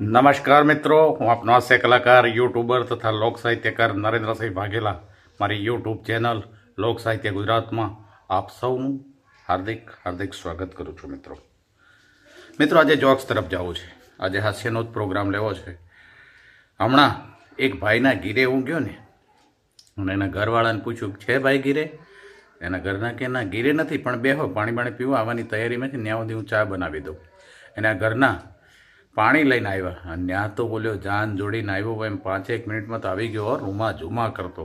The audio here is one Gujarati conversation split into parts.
નમસ્કાર મિત્રો, હું આપનો હાસ્ય કલાકાર, યુટ્યુબર તથા લોક સાહિત્યકાર નરેન્દ્રસિંહ વાઘેલા. મારી યુટ્યુબ ચેનલ લોક સાહિત્ય ગુજરાતમાં આપ સૌનું હાર્દિક હાર્દિક સ્વાગત કરું છું મિત્રો. મિત્રો, આજે જોક્સ તરફ જવું છે. આજે હાસ્યનો જ પ્રોગ્રામ લેવો છે. હમણાં એક ભાઈના ગીરે હું ગયો ને, અને એના ઘરવાળાને પૂછ્યું છે ભાઈ ગીરે એના ઘરના કે, ના ગીરે નથી, પણ બેહો, પાણી પાણી પીવા, આવવાની તૈયારીમાં છે ત્યાં સુધી હું ચા બનાવી દઉં. એના ઘરના પાણી લઈને આવ્યા. અને ત્યાં તો બોલ્યો, જાન જોડીને આવ્યો એમ પાંચેક મિનિટમાં તો આવી ગયો રૂમા જુમા કરતો.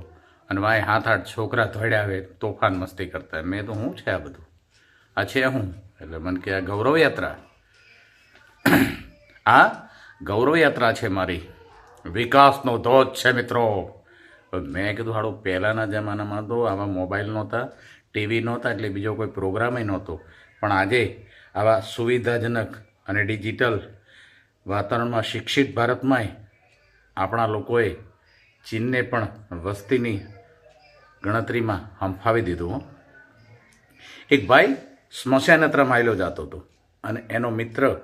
અને ભાઈ હાથ આઠ છોકરા ધોડ્યા આવે તોફાન મસ્તી કરતા. મેં તો શું છે આ બધું? આ છે હું? એટલે મને કે, આ ગૌરવ યાત્રા. આ ગૌરવ યાત્રા છે મારી. વિકાસનો ધોધ છે મિત્રો. મેં કીધું, હાડું, પહેલાંના જમાનામાં તો આવા મોબાઈલ નહોતા, ટીવી નહોતા, એટલે બીજો કોઈ પ્રોગ્રામ નહોતો. પણ આજે આવા સુવિધાજનક અને ડિજિટલ વાતાવરણમાં શિક્ષિત ભારતમાંય આપણા લોકોએ ચીનને પણ વસ્તીની ગણતરીમાં હંફાવી દીધું, હો. એક ભાઈ સ્મશાન યાત્રામાં આવેલો જતો હતો અને એનો મિત્ર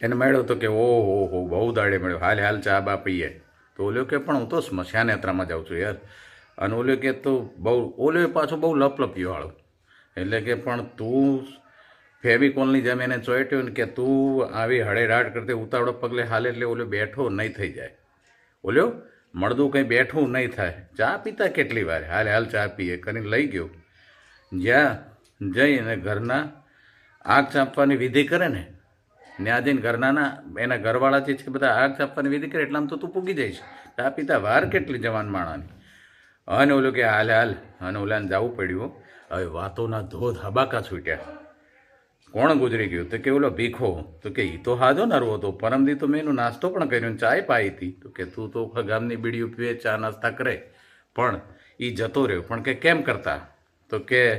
એને મળ્યો હતો કે ઓહો હો બહુ દાડે મળ્યો. હાલ હાલ, ચા બા પીએ. તો ઓલ્યો કે, પણ હું તો સ્મશાન યાત્રામાં જાઉં છું યાર. અને ઓલ્યો કે, તો બહુ ઓલ્યો પાછો બહુ લપલપ્યો વાળો. એટલે કે, પણ તું ફેવિકોલની જેમ એને ચોંટ્યો ને કે તું આવી હળેરાટ કરતી ઉતાવળો પગલે હાલે એટલે ઓલો બેઠો નહીં થઈ જાય. ઓલ્યો, મળદું કંઈ બેઠું નહીં થાય. ચા પીતા કેટલી વાર? હાલ હાલ ચા પીએ. કરીને લઈ ગયો. જ્યાં જઈને ઘરના આગ ચાંપવાની વિધિ કરે ને, ત્યાં જઈને ઘરનાના એના ઘરવાળા જે છે બધા આગ ચાંપવાની વિધિ કરે, એટલામાં તો તું પૂગી જઈશ. ચા પીતા વાર કેટલી જવાન માણાની. અને ઓલું કે, હાલ હાલ. અને ઓલાને જવું પડ્યું. હવે વાતોના ધોધ હબાકા છૂટ્યા. કોણ ગુજરી ગયું? તો કે ઓલો ભીખો. તો કે એ તો હાજો નરવો હતો પરમદી તો મેં એનો નાસ્તો પણ કર્યો ચાય પાઈ હતી. તો કે તું તો ગામની બીડીઓ પીવે ચા નાસ્તા કરે. પણ એ જતો રહ્યો. પણ કે કેમ કરતા? તો કે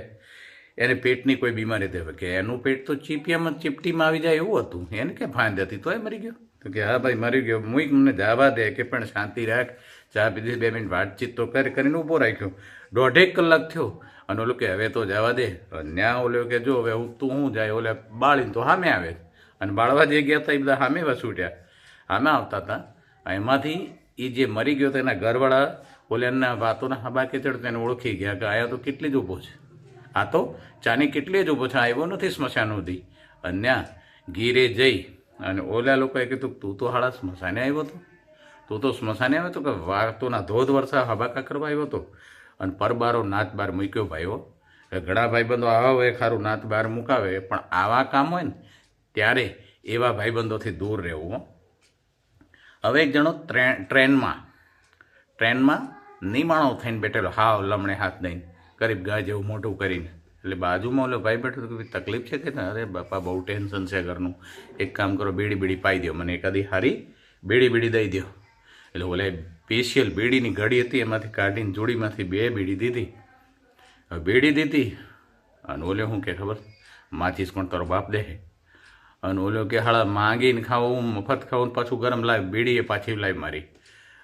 એને પેટની કોઈ બીમારી થઈ કે એનું પેટ તો ચીપિયામાં ચીપટીમાં આવી જાય એવું હતું. એને કે ફાંદ હતી? તો એ મરી ગયો. તો કે હા ભાઈ, મરી ગયો. હું મને જવા દે કે પણ શાંતિ રાખ. ચા પીધી બે મિનિટ વાતચીત તો કરી કરીને ઊભો રાખ્યો. દોઢેક કલાક થયો. અને ઓલું કે હવે તો જવા દે. ન્યા ઓલો કે જો, હવે તું હું જાય, ઓલે બાળીને તો સામે આવે અને બાળવા જે ગયા હતા એ બધા સામે વસૂટ્યા સામે આવતા હતા એમાંથી એ જે મરી ગયો તો એના ઘરવાળા ઓલ્યાના વાતોના હબા કેચડ તેને ઓળખી ગયા કે આયા તો કેટલી જ ઊભો છે. આ તો ચાની કેટલી જ ઊભો છે. આવ્યો નથી સ્મશાન સુધી. અન્યા ગીરે જઈ અને ઓલા લોકોએ કીધું તું તો હાડા સ્મશાને આવ્યો હતો તું તો સ્મશાને આવ્યો હતો કે વાતોના ધોધ વરસા હબાકા કરવા આવ્યો હતો અને પરબારો નાત બાર મૂક્યો ભાઈઓ ઘણા ભાઈબંધો આવા હોય, ખારું નાત બાર મુકાવે, પણ આવા કામ હોય ને, ત્યારે એવા ભાઈબંધોથી દૂર રહેવું હવે એક જણો ટ્રેન ટ્રેનમાં ટ્રેનમાં નિમાણો થઈને બેઠેલો, હાવ લમણે હાથ દઈને કરીબ ગાય જેવું મોટું કરીને. એટલે બાજુમાં ઓલો ભાઈ બેઠો કે તકલીફ છે કે અરે બાપા, બહુ ટેન્શન છે ઘરનું. એક કામ કરો બીડી બીડી પાઈ દો મને એકાદી હારી બીડી બીડી દઈ દો એટલે ઓલે સ્પેશિયલ બેડીની ઘડી હતી, એમાંથી કાઢીને જોડીમાંથી બે બેડી દીધી. હવે બેડી દીધી અને ઓલે શું કે ખબર? માચીસ કોણ તારો બાપ દે? અને ઓલો કે, હાળા, માંગીને ખાવું મફત ખાવું પાછું ગરમ લાવી બેડીએ પાછી લાવી મારી.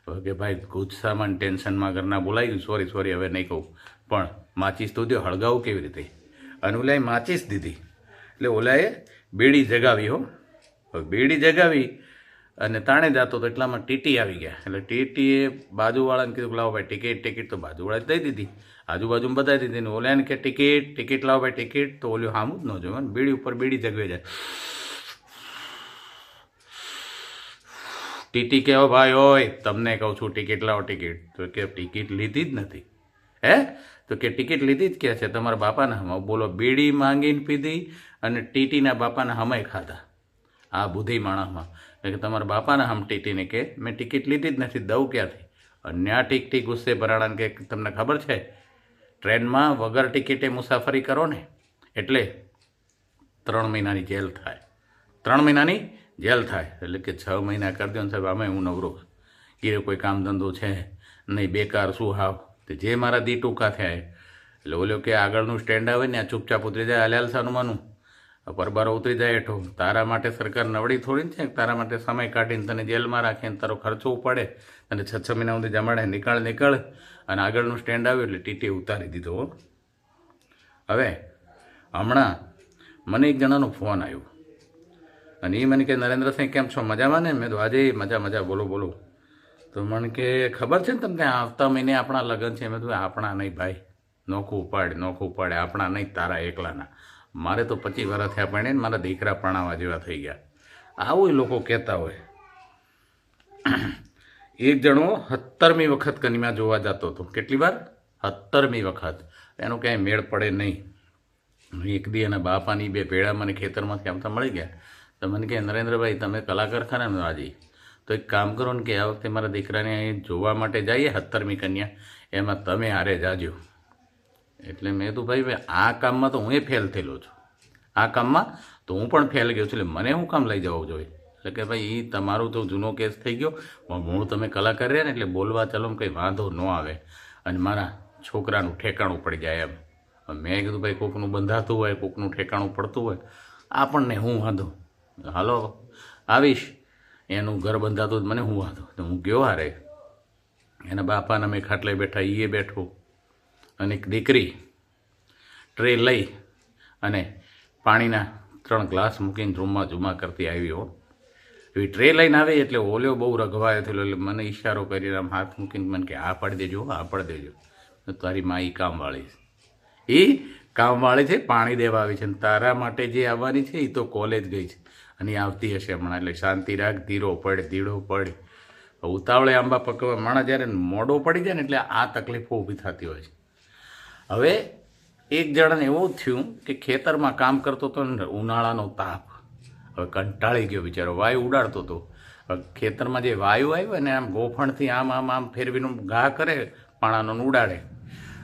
હવે કે, ભાઈ ગુસ્સામાં ટેન્શનમાં ઘરના બોલાવી ગયું સોરી સોરી હવે નહીં કહું. પણ માચીસ તો દો હળગાવું કેવી રીતે? અને ઓલાએ માચીસ દીધી. એટલે ઓલાએ બેડી જગાવી હો. બીડી જગાવી અને તાણે જતો તો એટલામાં ટીટી આવી ગયા. એટલે ટીટીએ બાજુવાળાને કીધું કે લાવો ભાઈ ટિકિટ ટિકિટ તો બાજુવાળા દઈ દીધી. આજુબાજુમાં બતાવી દીધી ને ઓલ્યાને કે ટિકિટ ટિકિટ લાવો ભાઈ ટિકિટ. તો ઓલ્યું સામું જ ન જોયું ને. બીડી ઉપર બીડી જગવે જાય. ટીટી કહેવો ભાઈ હોય તમને કહું છું ટિકિટ લાવો ટિકિટ. તો કે, ટિકિટ લીધી જ નથી. હે? તો કે, ટિકિટ લીધી જ ક્યાં છે? તમારા બાપાના હમ બોલો, બીડી માંગીને પીધી અને ટીટીના બાપાના હમય ખાધા. આ બુદ્ધિ માણસમાં. કે તમારા બાપાના હમ ટીટીને કે, મેં ટિકિટ લીધી જ નથી, દઉં ક્યાંથી? અન્યા ટીક ટીક ગુસ્સે ભરાણાને કે, તમને ખબર છે, ટ્રેનમાં વગર ટિકિટે મુસાફરી કરો ને, એટલે ત્રણ મહિનાની જેલ થાય. ત્રણ મહિનાની જેલ થાય, એટલે કે છ મહિના કરી દો ને સાહેબ અમે હું નવરો ગીરે કોઈ કામ ધંધો છે નહીં, બેકાર શું હાવ? તે જે મારા દી ટૂંકા થયા. એટલે ઓલો કે આગળનું સ્ટેન્ડ આવે ને, આ ચૂપચાપ ઉતરી જાય, હાલ સાનું માનું. પરબારો ઉતરી જાય હેઠો. તારા માટે સરકાર નવડી થોડી છે. તારા માટે સમય કાઢીને તને જેલમાં રાખીને તારો ખર્ચો ઉપાડે. અને છ છ મહિના સુધી જમાડે. નીકળ નીકળ. અને આગળનું સ્ટેન્ડ આવ્યું એટલે ટીટી ઉતારી દીધો હવે, હમણાં મને એક જણાનો ફોન આવ્યો. અને એ મને કે, નરેન્દ્રસિંહ, કેમ છો? મજામાં ને? મેં તો આજે મજા મજા. બોલો બોલો. તો મને કે, ખબર છે ને તમને આવતા મહિને આપણા લગ્ન છે? મેં તો આપણા નહીં ભાઈ. નોખું ઉપાડ, નોખું ઉપાડે. આપણા નહીં, તારા એકલાના. મારે તો પચીસ વર્ષ થયા પણ ને મારા દીકરા પરણાવા જેવા થઈ ગયા. આવું લોકો કહેતા હોય. એક જણો સત્તરમી વખત કન્યા જોવા જતો હતો. કેટલી વાર? સત્તરમી વખત. એનો ક્યાંય મેળ પડે નહીં. એક દી એના બાપાની બે પેડા મને ખેતરમાંથી આમ તો મળી ગયા. તો મને કહે, નરેન્દ્રભાઈ, તમે કલાકાર ખરા ને આજે. તો એક કામ કરો ને કે આ વખતે મારા દીકરાને અહીં જોવા માટે જઈએ સત્તરમી કન્યા. એમાં તમે હારે જાજો. એટલે મેં તો ભાઈ આ કામમાં તો હું એ ફેલ થયેલો છું. આ કામમાં તો હું પણ ફેલ ગયો છું, એટલે મને હું કામ લઈ જવું જોઈએ? એટલે કે, ભાઈ એ તમારું તો જૂનો કેસ થઈ ગયો, પણ હું તમે કલાકાર રહ્યા ને, એટલે બોલવા ચાલો કંઈ વાંધો ન આવે. અને મારા છોકરાનું ઠેકાણું પડી જાય એમ. મેં કીધું, ભાઈ, કોકનું બંધાતું હોય, કોકનું ઠેકાણું પડતું હોય, આપણને હું વાંધો? હાલો, આવીશ. એનું ઘર બંધાતું મને હું વાંધો? તો હું ગયો હારે. એના બાપાના મેં ખાટલે બેઠા એ બેઠો. અને એક દીકરી ટ્રે લઈ અને પાણીના ત્રણ ગ્લાસ મૂકીને રૂમમાં જુમા કરતી આવી હો. એવી ટ્રે લઈને આવી એટલે ઓલ્યો બહુ રઘવાયો થયેલો, એટલે મને ઈશારો કરીને આમ હાથ મૂકીને મને કે, આ પાડી દેજો આ પાડી દેજો. તારી મા એ કામવાળી છે. એ કામવાળી છે, પાણી દેવા આવી છે અને તારા માટે જે આવવાની છે એ તો કોલેજ ગઈ છે. અને આવતી હશે હમણાં, એટલે શાંતિ રાખ, ધીરો પડે ધીરો પડે. ઉતાવળે આંબા પકવા માણસ જ્યારે મોડો પડી જાય ને એટલે આ તકલીફો ઊભી થતી હોય છે. હવે એક જણાને એવું થયું કે ખેતરમાં કામ કરતો હતો ને ઉનાળાનો તાપ. હવે કંટાળી ગયો બિચારો, વાયુ ઉડાડતો હતો. ખેતરમાં જે વાયુ આવ્યો ને આમ ગોફણથી આમ આમ આમ ફેરવીને ઘા કરે, પાણાનો ઉડાડે.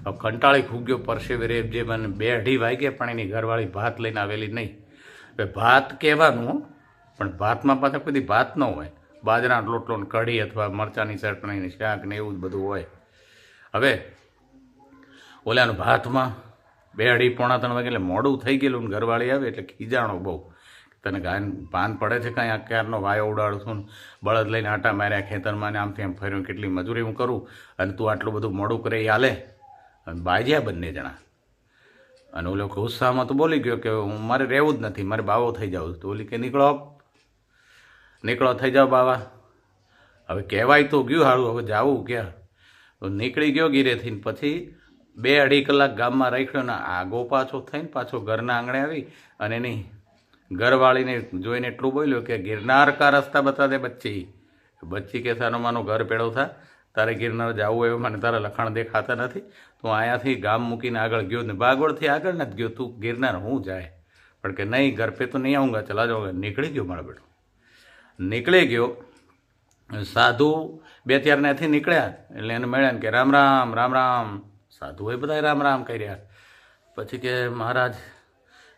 હવે કંટાળી ખૂબ ગયો પરસેવેરે જે મને બે અઢી વાગે પણ એની ઘરવાળી ભાત લઈને આવેલી નહીં. હવે ભાત કહેવાનું, પણ ભાતમાં પાછા કોઈ ભાત ન હોય. બાજરાનો લોટલો કઢી અથવા મરચાંની ચટણીની શાક ને એવું જ બધું હોય. હવે ઓલાનું ભાતમાં બે અઢી પોણા ત્રણ વાગે, એટલે મોડું થઈ ગયેલું ને ઘરવાળી આવે એટલે ખીજાણો બહુ. તને ગાયન પાન પડે છે કાંઈ? ક્યારનો વાયો ઉડાડું છું ને? બળદ લઈને આટા માર્યા ખેતરમાં ને આમથી એમ ફર્યું કેટલી મજૂરી હું કરું? અને તું આટલું બધું મોડું કરે એ હાલે? અને બાજ્યા બંને જણા. અને ઓલો ગુસ્સામાં તો બોલી ગયો કે હું મારે રહેવું જ નથી, મારે બાવો થઈ જાવ. તો ઓલી કે, નીકળો નીકળો, થઈ જાઓ બાવા. હવે કહેવાય તો ગયું સારું હવે જાવું ક્યાં? નીકળી ગયો ગીરેથી પછી બે અઢી કલાક ગામમાં રાખ્યો ને આગો પાછો થઈને પાછો ઘરના આંગણે આવી અને એની ઘરવાળીને જોઈને એટલું બોલ્યો કે ગિરનાર કા રસ્તા બતા દે બચ્ચી. બચ્ચી કે સાનો માનો ઘર પેડો થા. તારે ગિરનાર જવું એવું મને તારા લખાણ દેખાતા નથી. તું અહીંયાથી ગામ મૂકીને આગળ ગયો ને બાગોળથી આગળ નથી ગયો. તું ગિરનાર હું જાય? પણ કે નહીં, ઘર પે તો નહીં આઉંગા. ચલા જાઉં નીકળી ગયો મારા બેટો. નીકળી ગયો. સાધુ બે ચાર ત્યાંથી નીકળ્યા. એટલે એને મળ્યા ને કે રામ રામ રામ રામ. સાધુએ બધા રામ રામ કર્યા પછી કે महाराज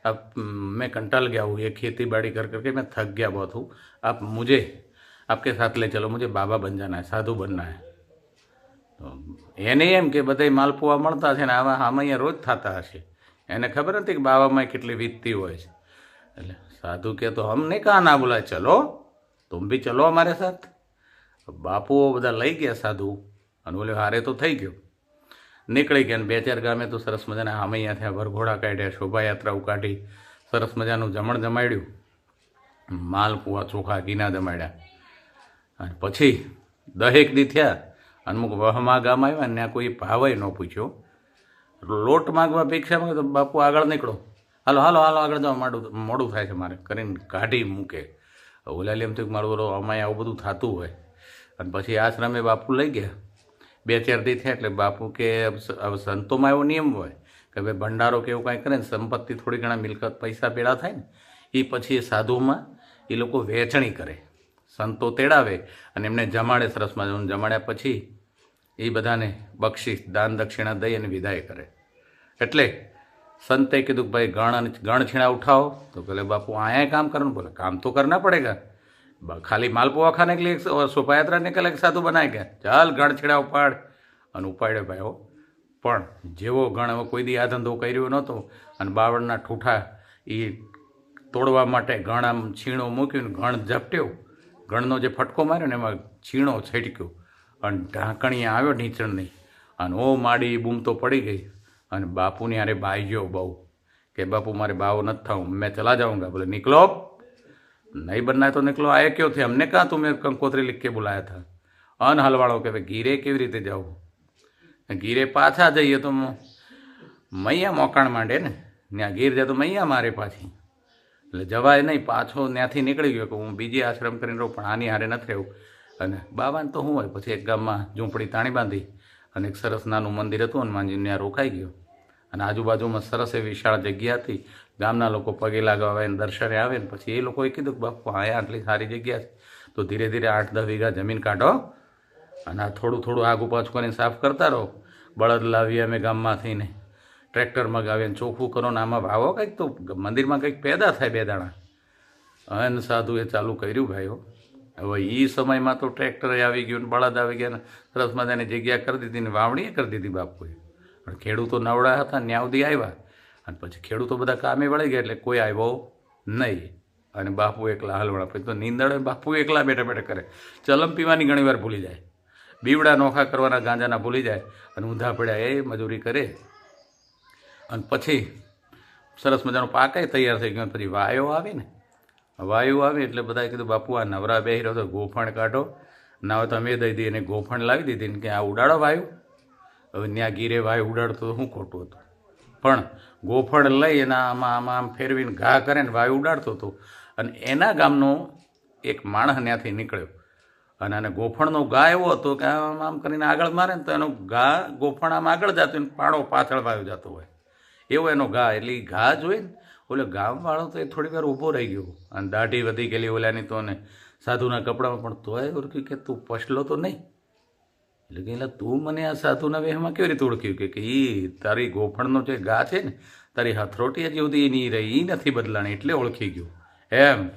अब मैं कंटाल गया हूँ ये खेती बाड़ी कर करके मैं थक गया बहुत हूँ आप मुझे आपके साथ ले चलो मुझे बाबा बन जाना है साधु बनना है તો એને એમ કે બધા માલપુઆ મળતા છે ને આવા આમાં અહીંયા રોજ થતા હશે એને ખબર નથી કે બાવામાં કેટલી વીતતી હોય છે એટલે સાધુ કે તો હમને કાં ના બોલાય ચલો તુમ ભી ચલો અમારે સાથ બાપુઓ બધા લઈ ગયા સાધુ અને ઓલે હારે તો થઈ ગયો નીકળી ગયા ને બે ચાર ગામે તો સરસ મજાના આમૈયા થયા, વરઘોડા કાઢ્યા, શોભાયાત્રાઓ કાઢી, સરસ મજાનું જમણ જમાડ્યું, માલપુઆ ચોખા ઘીના જમાડ્યા. અને પછી દહેક દી થયા અમુક વહમા ગામ આવ્યા ને ત્યાં કોઈ ભાવે ન પૂછ્યો. લોટ માગવા ભિક્ષા માગે તો બાપુ આગળ નીકળો. હાલો હાલો હાલો, આગળ જવા માંડું, મોડું થાય છે મારે. કરીને કાઢી મૂકે. ઓલાલી એમ થયું મારું અમાય આવું બધું થતું હોય. અને પછી આશ્રમે બાપુ લઈ ગયા. બે, ચાર દી થયા એટલે બાપુ કે સંતોમાં એવો નિયમ હોય કે ભાઈ ભંડારો કે એવું કાંઈ કરે ને, સંપત્તિ થોડી ઘણા મિલકત પૈસા પેડા થાય ને, એ પછી એ સાધુમાં એ લોકો વેચણી કરે. સંતો તેડાવે અને એમને જમાડે સરસ મજાનું. જમાડ્યા પછી એ બધાને બક્ષિસ, દાન દક્ષિણા દઈ અને વિદાય કરે. એટલે સંતે કીધું કે ભાઈ ગણ અને ગણ છીણા ઉઠાવો. તો બોલે બાપુ આયા કામ કરવાનું. બોલે, કામ તો કરના પડેગા ખાલી માલપુઆ ખાને કે लिए શોભાયાત્રા નીકળે એક સાધુ બનાય કે? ચાલ ગણ છેડા ઉપાડ. અને ઉપાડ્યો ભાઈ પણ જેવો ગણ હવે કોઈ દી આ ધંધો કર્યો નહોતો અને બાવળના ઠૂઠા એ તોડવા માટે ગણ આમ છીણો મૂક્યું ગણ ઝપટ્યો. ગણનો જે ફટકો માર્યો ને એમાં છીણો છેટક્યો. અને ઢાંકણી આવ્યો નીચણની અને ઓ માડી બૂમ તો પડી ગઈ. અને બાપુની અરે બાઈ ગયો બહુ. કે બાપુ, મારે બાવો નથી થવું. મેં ચલા જાઉંગા. બોલે, નીકળો. नहीं बनना है तो निकलो आए क्यों थे हमने कहा तुम्हें कंकोत्री लिख के बुलाया था અન હલવાળો કે ભાઈ ગીરે કેવી રીતે જવું ગીરે પાછા જઈએ તો મ- મૈયા મોકાણ માંડે ને ત્યાં ગીર જાય તો મૈયા મારે પાછી એટલે જવાય નહીં પાછો ત્યાંથી નીકળી ગયો કે હું બીજી આશ્રમ કરીને રહું પણ આની હારે નથી રહેવું અને બાબાને તો શું હોય પછી એક ગામમાં ઝૂંપડી તાણી બાંધી અને એક સરસ નાનું મંદિર હતું હનુમાનજીને ત્યાં રોકાઈ ગયો અને આજુબાજુમાં સરસ એવી વિશાળ જગ્યા હતી ગામના લોકો પગે લાગવા ને દર્શને આવે ને પછી એ લોકોએ કીધું કે બાપુ અહીંયા આટલી સારી જગ્યા છે. તો ધીરે ધીરે આઠ દસ વીઘા જમીન કાઢો અને આ થોડું થોડું આગુ પાછું કરીને સાફ કરતા રહો. બળદ લાવીએ અમે ગામમાં થઈને ટ્રેક્ટર મગાવીએ ને ચોખ્ખું કરો ને આમાં ભાવો કંઈક તો મંદિરમાં કંઈક પેદા થાય બે દાણા. અન એ ચાલુ કર્યું ભાઈઓ હવે એ સમયમાં તો ટ્રેક્ટર આવી ગયું ને બળદ આવી ગયા ને સરસ મજાની જગ્યા કરી દીધી ને વાવણીએ કરી દીધી બાપુએ. પણ ખેડૂતો નવડા હતા ન્યાવદી સુધી આવ્યા. અને પછી ખેડૂતો બધા કામે વળી ગયા એટલે કોઈ આવ્યો નહીં. અને બાપુ એકલા હલવણા પછી તો નીંદણ બાપુ એકલા બેઠા બેઠા કરે. ચલમ પીવાની ઘણી વાર ભૂલી જાય. બીવડા નોખા કરવાના ગાંજાના ભૂલી જાય અને ઊંધા પડ્યા એ મજૂરી કરે. અને પછી સરસ મજાનો પાકાય તૈયાર થઈ ગયો પછી વાયો આવે ને. વાયુ આવે એટલે બધાએ કીધું, બાપુ, આ નવરા બે રહ્યો તો ગોફણ કાઢો. ના હોય તો અમે દઈ દઈએ. એને ગોફણ લાવી દીધી ને કે આ ઉડાડો વાયુ. હવે ત્યાં ગીરે વાયુ ઉડાડતો તો શું ખોટું હતું. પણ ગોફળ લઈ એના આમાં આમાં આમ ફેરવીને ઘા કરે ને વાયુ ઉડાડતો હતો. અને એના ગામનો એક માણસ ત્યાંથી નીકળ્યો. અને આને ગોફણનો ઘા એવો હતો કે આમ આમ કરીને આગળ મારે ને તો એનો ઘા ગોફણ આમ આગળ જતો ને પાડો પાછળ વાયુ જતો હોય. એવો એનો ઘા. એટલે એ ઘા જોઈ ને ઓલો ગામવાળો તો એ થોડી વાર ઊભો રહી ગયો અને દાઢી વધી ગયેલી ઓલાની તો ને સાધુના કપડામાં પણ તોય ઓળખ્યું કે તું પછલો તો નહીં. એટલે કે એલા તું મને આ સાધુના વેહમાં કેવી રીતે ઓળખ્યું કે એ તારી ગોફણનો જે ગા છે ને, તારી હથરોટી હજી સુધી એની રહી એ નથી બદલાણી, એટલે ઓળખી ગયું. એમ.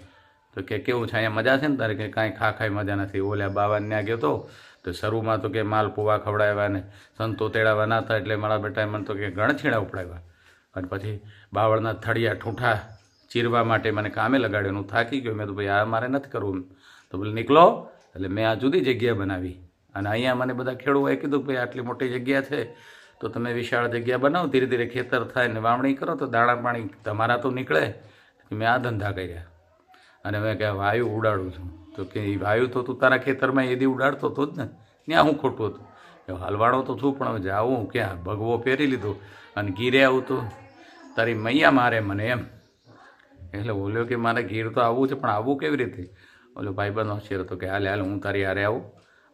તો કે કેવું છે, અહીંયા મજા છે ને તારે? કે કાંઈ ખા ખાઈ મજા નથી. ઓલ્યા બાવાને ત્યાં ગયો તો તો શરૂમાં તો કે માલ પૂવા ખવડાવ્યા ને, સંતો તેડાવા ના હતા એટલે મારા બેટાએ મને તો કે ગણ છીણા ઉપડાવ્યા. અને પછી બાવળના થળિયા ઠૂંઠા ચીરવા માટે મને કામે લગાડ્યો હું થાકી ગયો. મેં તો ભાઈ, આ મારે નથી કરવું તો બોલે, નીકળો. એટલે મેં આ જુદી જગ્યા બનાવી. અને અહીંયા મને બધા ખેડૂતોએ કીધું ભાઈ, આટલી મોટી જગ્યા છે, તો તમે વિશાળ જગ્યા બનાવો, ધીરે ધીરે ખેતર થાય ને વાવણી કરો, તો દાણા પાણી તમારા તો નીકળે. મેં આ ધંધા કર્યા. અને મેં કે વાયુ ઉડાડું છું. તો કે એ વાયુ તો તું તારા ખેતરમાં એદી ઉડાડતો હતો જ ને. ત્યાં હું ખોટું હતું. હલવાડો તો છું, પણ હવે હું ક્યાં? ભગવો પહેરી લીધો અને ગીરે આવું તો તારી મૈયા મારે મને એમ. એટલે બોલ્યો કે, મારે ગીર તો આવવું છે, પણ આવવું કેવી રીતે? ઓલો ભાઈબંધ હોશિયાર હતો કે, હાલ હાલ, હું તારી હારે આવું.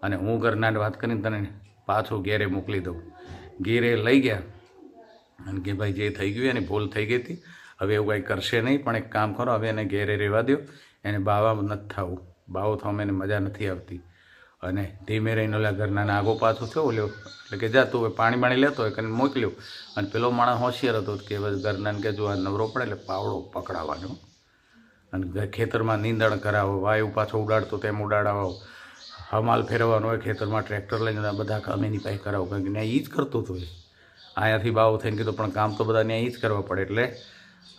અને હું ઘરનાને વાત કરીને તને પાછું ઘેરે મોકલી દઉં. ઘેરે લઈ ગયા અને કે ભાઈ જે થઈ ગયું એની ભૂલ થઈ ગઈ હતી, હવે એવું કંઈ કરશે નહીં, પણ એક કામ કરો, હવે એને ઘેરે રહેવા દો એને બાવા નથી થવું. બાવો થવામાં એને મજા નથી આવતી. અને ધીમે રહીને ઓલા ઘરના આગો પાછો થયો ઓલ્યો એટલે કે જા તું પાણી બાણી લેતો હોય કરીને મોકલ્યો. અને પેલો માણસ હોશિયાર હતો કે ઘરનાને કે જો આ નવરો પડે એટલે પાવડો પકડાવવાનો. અને ખેતરમાં નીંદણ કરાવો, વાયુ પાછો ઉડાડતો તેમ ઉડાડાવો. હમાલ ફેરવવાનો હોય, ખેતરમાં ટ્રેક્ટર લઈને બધા કામ એની પાસે કરાવું. કારણ કે ત્યાં એ જ કરતો હતો એ. અહીંયાથી બાવો થઈને કીધું, પણ કામ તો બધા ત્યાં એ જ કરવા પડે. એટલે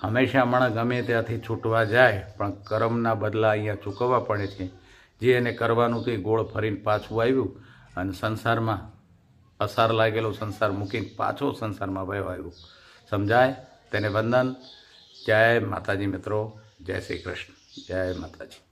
હંમેશા હમણાં ગમે ત્યાંથી છૂટવા જાય, પણ કર્મના બદલા અહીંયા ચૂકવવા પડે છે. જે એને કરવાનું એ ગોળ ફરીને પાછું આવ્યું અને સંસારમાં અસાર લાગેલો સંસાર મૂકીને પાછો સંસારમાં વયો આવ્યો. સમજાય? તેને વંદન. જય માતાજી મિત્રો. જય શ્રી કૃષ્ણ. જય માતાજી.